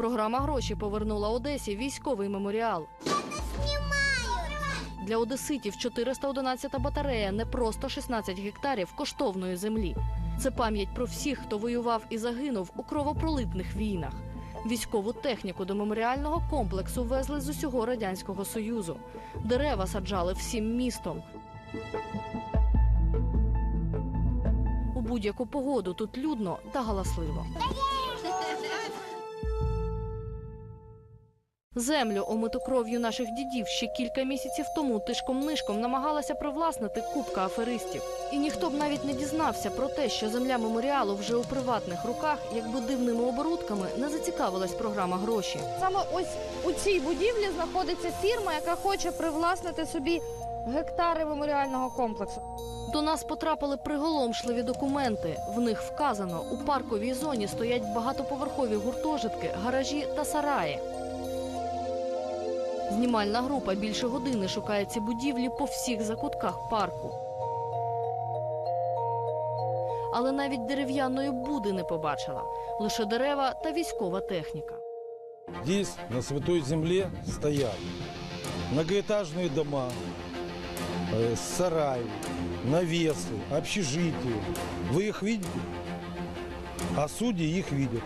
Програма гроші повернула Одесі військовий меморіал. Для одеситів 411 батарея не просто 16 гектарів коштовної землі. Це пам'ять про всіх, хто воював і загинув у кровопролитних війнах. Військову техніку до меморіального комплексу везли з усього радянського союзу. Дерева саджали всім містом. У будь-яку погоду тут людно та галасливо. Землю, омиту кров'ю наших дідів, ще кілька місяців тому тишком-нишком намагалася привласнити купка аферистів. І ніхто б навіть не дізнався про те, що земля меморіалу вже у приватних руках, якби дивними оборудками не зацікавилась програма гроші. Саме ось у цій будівлі знаходиться фірма, яка хоче привласнити собі гектари меморіального комплексу. До нас потрапили приголомшливі документи. В них вказано, у парковій зоні стоять багатоповерхові гуртожитки, гаражі та сараї. Знімальна група більше години шукає ці будівлі по всіх закутках парку. Але навіть дерев'яної буди не побачила лише дерева та військова техніка. Здесь, на Святой Земле, стоят многоэтажные дома, э, сараи, навесы, общежития. Вы их видите? А судьи их видят.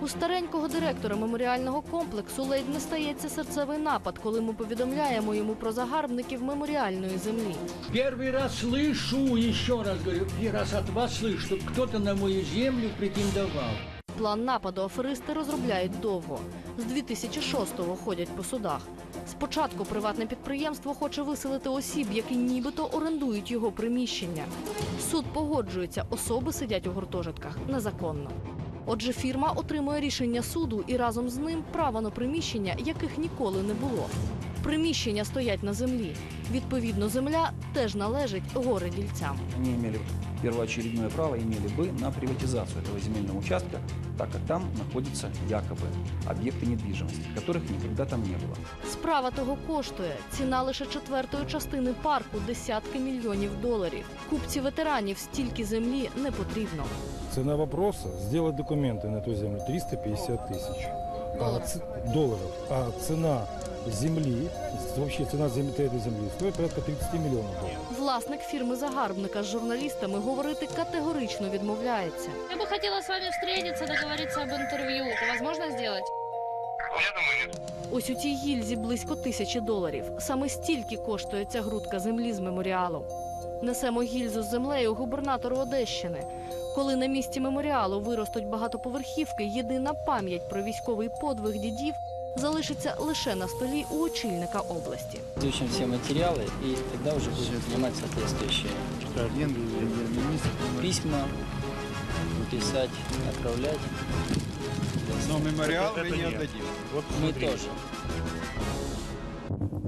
У старенького директора меморіального комплексу ледь не стається серцевий напад, коли ми повідомляємо йому про загарбників меморіальної землі. Первый раз слышу, еще раз говорю, первый раз от вас слышу, что кто-то на мою землю претендовал. План нападу аферисти розробляють довго. З 2006-го ходять по судах. Спочатку приватне підприємство хоче виселити осіб, які нібито орендують його приміщення. Суд погоджується, особи сидять у гуртожитках незаконно. Отже, фірма отримує рішення суду і разом з ним право на приміщення, яких ніколи не було. Приміщення стоять на землі. Відповідно, земля теж належить горе дільцям. Они имели первоочередное право, имели бы на приватизацию этого земельного участка, так как там находятся якобы объекты недвижимости, которых никогда там не было. Справа того коштує. Ціна лише четвертої частини парку десятки мільйонів доларів. Купці ветеранів стільки землі не потрібно. Цена вопроса – сделать документы на эту землю 350 тысяч а, ц- долларов. А цена земли, вообще цена земли, этой земли стоит порядка 30 миллионов долларов. Власник фірми загарбника з журналістами говорити категорично відмовляється. Я бы хотела с вами встретиться, договориться об интервью. Это возможно сделать? Ось у цій гільзі близько тисячі доларів. Саме стільки коштує ця грудка землі з меморіалу. Несемо гільзу з землею губернатору Одещини. Коли на місці меморіалу виростуть багатоповерхівки, єдина пам'ять про військовий подвиг дідів залишиться лише на столі у очільника області. Изучим все материалы и тогда уже будем принимать соответствующие письма, писать, отправлять. Но мемориал мы не отдадим. Вот Мы тоже.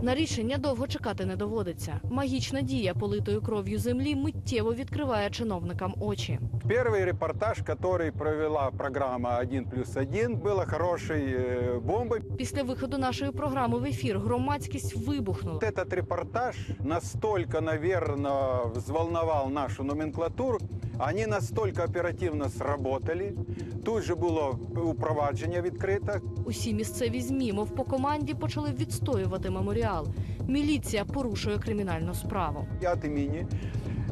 На рішення довго чекати не доводиться. Магічна дія политої кров'ю землі миттєво відкриває чиновникам очі. Первый репортаж, который провела программа «1 плюс 1», было хорошей э, бомбой. Після виходу нашої програми в ефір громадськість вибухнула. Вот этот репортаж настолько, наверное, взволновал нашу номенклатуру. Они настолько оперативно сработали. Тут же було упровадження відкрите. Усі місцеві змі, мов по команді, почали відстоювати меморіал. Міліція порушує кримінальну справу. Я от имени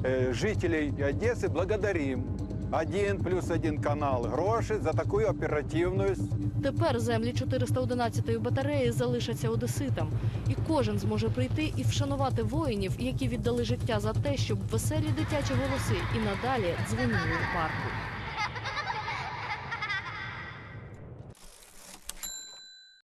э, жителей Одессы благодарим «1 плюс один канал гроші за таку оперативність. Тепер землі 411-ї батареї залишаться одеситам, і кожен зможе прийти і вшанувати воїнів, які віддали життя за те, щоб веселі дитячі голоси і надалі дзвонили у парку.